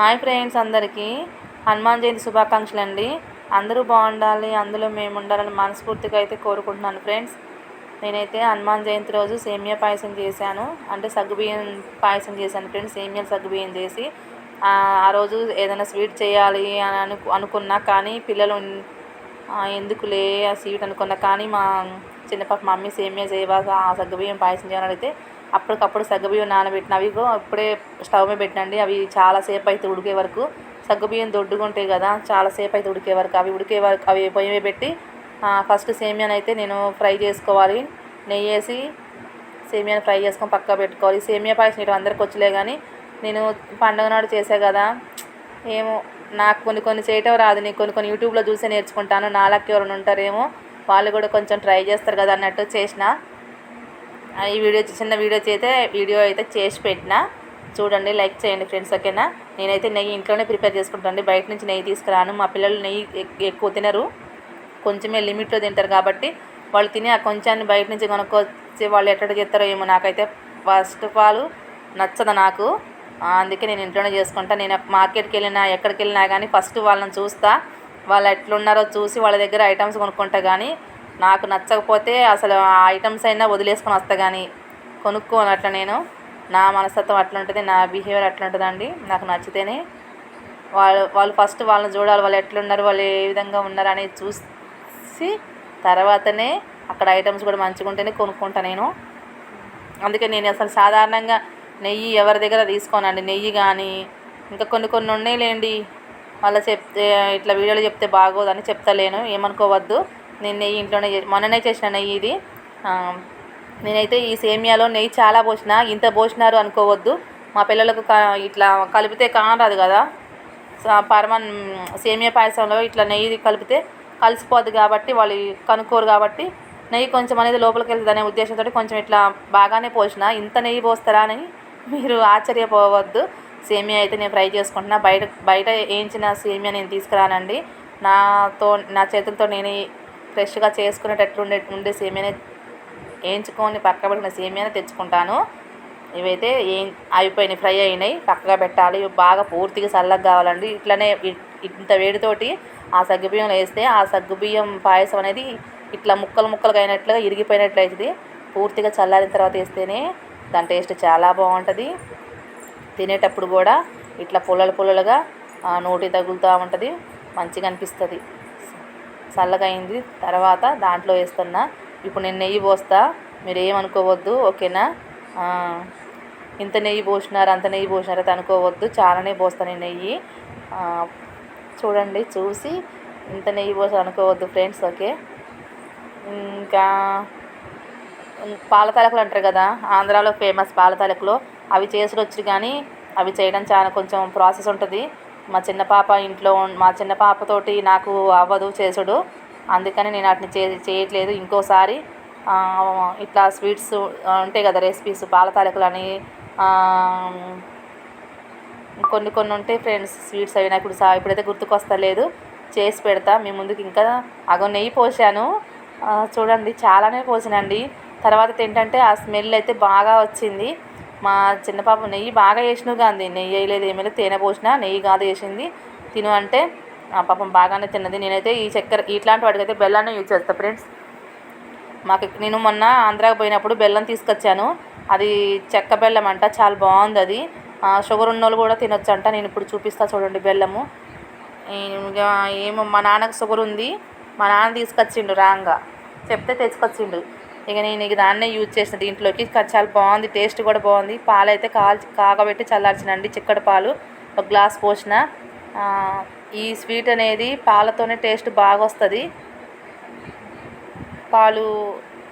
Hi friends అందరికీ. హనుమాన్ జయంతి శుభాకాంక్షలు అండి అందరూ బాగుండాలి అందులో మేము ఉండాలని మనస్ఫూర్తిగా అయితే కోరుకుంటున్నాను ఫ్రెండ్స్. నేనైతే హనుమాన్ జయంతి రోజు సేమియా పాయసం చేశాను. అంటే సగ్గుబియ్యం పాయసం చేశాను ఫ్రెండ్స్ సేమియాలు సగ్గుబియ్యం చేసి. ఆ రోజు ఏదైనా స్వీట్ చేయాలి అని అను అనుకున్నా కానీ పిల్లలు ఎందుకులే ఆ స్వీట్ అనుకున్నా కానీ మా చిన్న పాప మమ్మీ సేమియా చేయవా ఆ సగ్గుబియ్యం పాయసం చేయాలని అడిగితే అప్పటికప్పుడు సగ్గుబియ్యం నానబెట్టిన అవి ఇప్పుడే స్టవ్ మీద పెట్టండి అవి చాలాసేపు అయితే ఉడికే వరకు. సగ్గుబియ్యం దొడ్డుగా ఉంటాయి కదా చాలాసేపు అయితే ఉడికే వరకు. అవి ఉడికే వరకు అవి పొయ్యి పెట్టి ఫస్ట్ సేమియాని అయితే నేను ఫ్రై చేసుకోవాలి. నెయ్యి వేసి సేమియాని ఫ్రై చేసుకొని పక్కా పెట్టుకోవాలి. సేమియా పాయసం ఇటు అందరికి వచ్చలే కానీ నేను పండుగ నాడు చేసా కదా ఏమో నాకు కొన్ని కొన్ని చేయటం రాదు. నేను కొన్ని కొన్ని యూట్యూబ్లో చూసే నేర్చుకుంటాను. నాలుగు ఎవరైనా ఉంటారేమో వాళ్ళు కూడా కొంచెం ట్రై చేస్తారు కదా అన్నట్టు చేసిన. ఈ వీడియో చిన్న వీడియో చేస్తే వీడియో అయితే చేసి పెట్టిన. చూడండి లైక్ చేయండి ఫ్రెండ్స్ ఓకేనా? నేనైతే నెయ్యి ఇంట్లోనే ప్రిపేర్ చేసుకుంటాను బయట నుంచి నెయ్యి తీసుకురాను. మా పిల్లలు నెయ్యి ఎక్కువ తినరు. కొంచెమే లిమిట్లో తింటారు కాబట్టి వాళ్ళు తిని ఆ కొంచాన్ని బయట నుంచి కొనుక్కొచ్చి వాళ్ళు ఎక్కడ చేస్తారో ఏమో నాకైతే ఫస్ట్ ఆఫ్ ఆల్ నచ్చదు నాకు. అందుకే నేను ఇంట్లోనే చేసుకుంటాను నేను మార్కెట్కి వెళ్ళినా ఎక్కడికి వెళ్ళినా కానీ ఫస్ట్ వాళ్ళని చూస్తా. వాళ్ళు ఎట్లున్నారో చూసి వాళ్ళ దగ్గర ఐటమ్స్ కొనుక్కుంటా కానీ నాకు నచ్చకపోతే అసలు ఆ ఐటమ్స్ అయినా వదిలేసుకొని వస్తా కానీ కొనుక్కోను అట్లా నేను. నా మనస్తత్వం అట్లుంటుంది నా బిహేవియర్ అట్లుంటుందండి. నాకు నచ్చితేనే వాళ్ళు వాళ్ళు ఫస్ట్ వాళ్ళని చూడాలి వాళ్ళు ఎట్లున్నారు వాళ్ళు ఏ విధంగా ఉన్నారు అనేది చూసి తర్వాతనే అక్కడ ఐటమ్స్ కూడా మంచిగా ఉంటేనే కొనుక్కుంటా నేను. అందుకే నేను అసలు సాధారణంగా నెయ్యి ఎవరి దగ్గర తీసుకోనండి. నెయ్యి కానీ ఇంకా కొన్ని కొన్ని ఉన్నాయి లేండి మళ్ళీ చెప్తే ఇట్లా వీడియోలో చెప్తే బాగోదని చెప్తలేను. ఏమనుకోవద్దు. నేను నెయ్యి ఇంట్లోనే మొన్ననే చేసిన నెయ్యి ఇది. నేనైతే ఈ సేమియాలో నెయ్యి చాలా పోసిన. ఇంత పోసినారు అనుకోవద్దు. మా పిల్లలకు ఇట్లా కలిపితే కానరాదు కదా. పరమన్ సేమియా పాయసంలో ఇట్లా నెయ్యి కలిపితే కలిసిపోద్ది కాబట్టి వాళ్ళు కనుక్కోరు కాబట్టి నెయ్యి కొంచెం అనేది లోపలికి వెళ్తుంది అనే ఉద్దేశంతో కొంచెం ఇట్లా బాగానే పోసిన. ఇంత నెయ్యి పోస్తారా అని మీరు ఆశ్చర్యపోవద్దు. సేమియా అయితే నేను ఫ్రై చేసుకుంటున్నా. బయట బయట వేయించిన సేమియా నేను తీసుకురానండి. నాతో నా చేతులతో నేను ఫ్రెష్గా చేసుకునేటట్లు ఉండే ఉండే సేమియానే వేయించుకొని పక్క పెట్టిన సేమియానే తెచ్చుకుంటాను. ఇవైతే ఏం అయిపోయినాయి ఫ్రై అయినాయి. పక్కగా పెట్టాలి. బాగా పూర్తిగా చల్లగా కావాలండి. ఇట్లనే ఇంత వేడితోటి ఆ సగ్గుబియ్యం వేస్తే ఆ సగ్గుబియ్యం పాయసం అనేది ఇట్లా ముక్కలు ముక్కలుగా అయినట్లుగా ఇరిగిపోయినట్లు అవుతుంది పూర్తిగా చల్లారిన తర్వాత వేస్తేనే దాని టేస్ట్ చాలా బాగుంటుంది. తినేటప్పుడు కూడా ఇట్లా పుల్లలు పుల్లలుగా నోటి తగులుతూ ఉంటుంది మంచిగా అనిపిస్తుంది. చల్లగా అయింది తర్వాత దాంట్లో వేస్తున్నా ఇప్పుడు నేను నెయ్యి పోస్తా మీరు ఏమనుకోవద్దు ఓకేనా ఇంత నెయ్యి పోసినారు అంత నెయ్యి పోసినారు అయితే అనుకోవద్దు చాలానే పోస్తాను నేను నెయ్యి. చూడండి చూసి ఇంత నెయ్యి పోసి అనుకోవద్దు ఫ్రెండ్స్ ఓకే? ఇంకా పాల తాలకులు అంటారు కదా ఆంధ్రాలో ఫేమస్ పాల తాలకులు అవి చేసుడు కానీ అవి చేయడం చాలా కొంచెం ప్రాసెస్ ఉంటుంది. మా చిన్న పాప ఇంట్లో మా చిన్న పాపతోటి నాకు అవ్వదు చేసుడు. అందుకని నేను వాటిని చే చేయట్లేదు. ఇంకోసారి ఇట్లా స్వీట్స్ ఉంటాయి కదా రెసిపీస్ పాల అని కొన్ని కొన్ని ఉంటాయి ఫ్రెండ్స్ స్వీట్స్ అవి నాకు ఇప్పుడు ఇప్పుడైతే గుర్తుకొస్తలేదు. చేసి పెడతా. మీ ముందుకు ఇంకా అగో నెయ్యి పోసాను. చూడండి చాలానే పోసినండి. తర్వాత ఏంటంటే ఆ స్మెల్ అయితే బాగా వచ్చింది. మా చిన్న పాప నెయ్యి బాగా వేసినవి కానీ నెయ్యి వేయలేదు ఏమైనా తేనె పోసిన నెయ్యి కాదు వేసింది. తిను అంటే ఆ పాపం బాగానే తిన్నది. నేనైతే ఈ చక్కెర ఇట్లాంటి వాటికైతే బెల్లాన్ని యూజ్ చేస్తాను ఫ్రెండ్స్. మాకు నేను మొన్న ఆంధ్రాకి పోయినప్పుడు బెల్లం తీసుకొచ్చాను. అది చెక్క బెల్లం అంట చాలా బాగుంది అది. షుగర్ ఉన్న వాళ్ళు కూడా తినొచ్చు అంట నేను ఇప్పుడు చూపిస్తా చూడండి బెల్లము. ఏమో మా నాన్నకు షుగర్ ఉంది. మా నాన్న తీసుకొచ్చిండు రాంగా. చెప్తే తెచ్చుకొచ్చిండు. ఇక నేను ఇక దాన్నే యూజ్ చేసిన దీంట్లోకి. చాలా బాగుంది టేస్ట్ కూడా బాగుంది. పాలు అయితే కాల్చి కాగబెట్టి చల్లార్చినండి చిక్కటి పాలు. ఒక గ్లాస్ పోసిన. ఈ స్వీట్ అనేది పాలతోనే టేస్ట్ బాగా వస్తుంది పాలు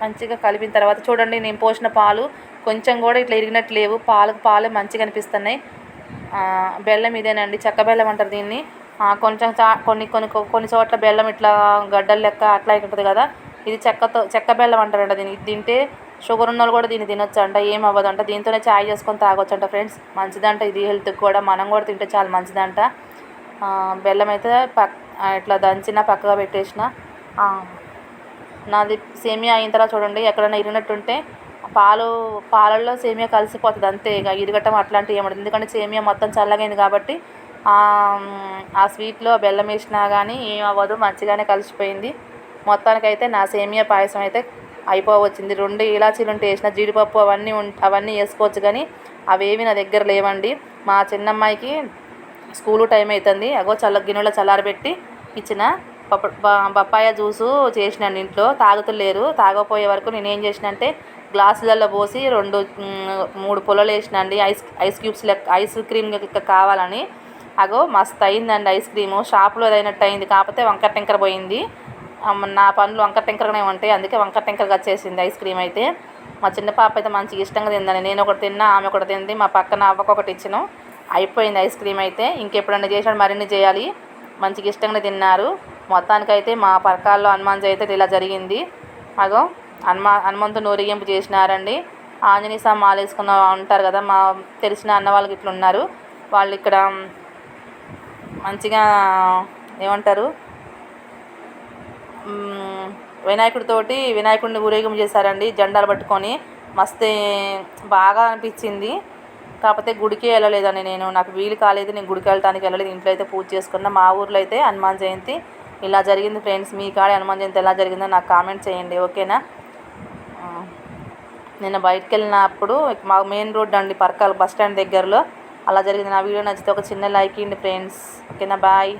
మంచిగా కలిపిన తర్వాత చూడండి నేను పోసిన పాలు కొంచెం కూడా ఇట్లా ఇరిగినట్టు లేవు. పాలకు పాలే మంచిగా అనిపిస్తున్నాయి. బెల్లం ఇదేనండి చెక్క బెల్లం అంటారు దీన్ని. కొంచెం చా కొన్ని కొన్ని కొన్ని చోట్ల బెల్లం ఇట్లా గడ్డలు లెక్క అట్లా ఉంటుంది కదా. ఇది చెక్కతో చెక్క బెల్లం అంటారంట దీనికి. తింటే షుగర్ ఉన్న వాళ్ళు కూడా దీన్ని తినొచ్చు అంట ఏం అవ్వదంట దీంతోనే చాయ్ చేసుకొని తాగొచ్చు అంట ఫ్రెండ్స్. మంచిదంట ఇది హెల్త్కి కూడా మనం కూడా తింటే చాలా మంచిదంట. బెల్లం అయితే పక్ ఇట్లా దంచిన పక్కగా పెట్టేసిన నాది సేమియా అయిన తర్వాత చూడండి ఎక్కడైనా ఇరినట్టుంటే పాలు పాలల్లో సేమియా కలిసిపోతుంది అంతే. ఇక ఇరగటం అట్లాంటివి ఏమవుతుంది ఎందుకంటే సేమియా మొత్తం చల్లగైంది కాబట్టి ఆ, ఆ స్వీట్లో బెల్లం వేసినా కానీ ఏం అవ్వదు మంచిగానే కలిసిపోయింది. మొత్తానికైతే నా సేమియా పాయసం అయితే అయిపోవచ్చింది. రెండు ఇలాచీలు ఉంటే వేసిన జీడిపప్పు అవన్నీ ఉం అవన్నీ వేసుకోవచ్చు కానీ అవేవి నా దగ్గర లేవండి. మా చిన్నమ్మాయికి స్కూలు టైం అవుతుంది అగో చల్ల గిన్నెలో చల్లారబెట్టి ఇచ్చిన పప్ప బ- బప్పాయ జ్యూసు చేసినాను ఇంట్లో. తాగుతులేరు. తాగపోయే వరకు నేను ఏం చేసిన అంటే గ్లాసులలో పోసి రెండు మూడు పొలలు వేసిన అండి ఐస్ ఐస్ క్యూబ్స్ లెక్క ఐస్ క్రీమ్ లెక్క కావాలని. అగో మస్తు అయిందండి ఐస్ క్రీము. షాప్లో అయినట్టు అయింది కాకపోతే వంకర టెంకర పోయింది. నా పనులు వంకర టెంకరగానే ఉంటాయి. అందుకే వంకర టెంకరగా వచ్చేసింది ఐస్ క్రీమ్ అయితే. మా చిన్న పాప అయితే మంచిగా ఇష్టంగా తిందని నేను ఒకటి తిన్నా ఆమె ఒకటి తింది. మా పక్కన అవ్వకు ఒకటి అయిపోయింది ఐస్ క్రీమ్ అయితే. ఇంకెప్పుడన్నా చేసాడు మరిన్ని చేయాలి. మంచిగా ఇష్టంగా తిన్నారు. మొత్తానికైతే మా పరకాల్లో హనుమాన్ జయంతి ఇలా జరిగింది. అగో హనుమా హనుమంతుని ఊరేగింపు చేసినారండి. ఆంజనేయ స్వామి మాల వేసుకున్న ఉంటారు కదా మా తెలిసిన అన్న వాళ్ళకి ఇట్లా ఉన్నారు. వాళ్ళు ఇక్కడ మంచిగా ఏమంటారు? వినాయకుడితోటి వినాయకుడిని ఊరేగింపు చేశారండి. జెండాలు పట్టుకొని మస్తు బాగా అనిపించింది. కాకపోతే గుడికి వెళ్ళలేదండి నేను. నాకు వీలు కాలేదు నేను గుడికి వెళ్ళడానికి వెళ్ళలేదు. ఇంట్లో అయితే పూజ చేసుకున్నా. మా ఊర్లో అయితే హనుమాన్ జయంతి ఇలా జరిగింది ఫ్రెండ్స్. మీ కాడ హనుమాన్ జయంతి ఎలా జరిగిందో నాకు కామెంట్ చేయండి ఓకేనా? నిన్న నేను బయటకు వెళ్ళినప్పుడు మా మెయిన్ రోడ్ అండి పర్కాల బస్ స్టాండ్ దగ్గరలో. అలా జరిగింది. నా వీడియో నచ్చితే ఒక చిన్న లైక్ ఇవ్వండి ఫ్రెండ్స్. ఓకేనా? బాయ్.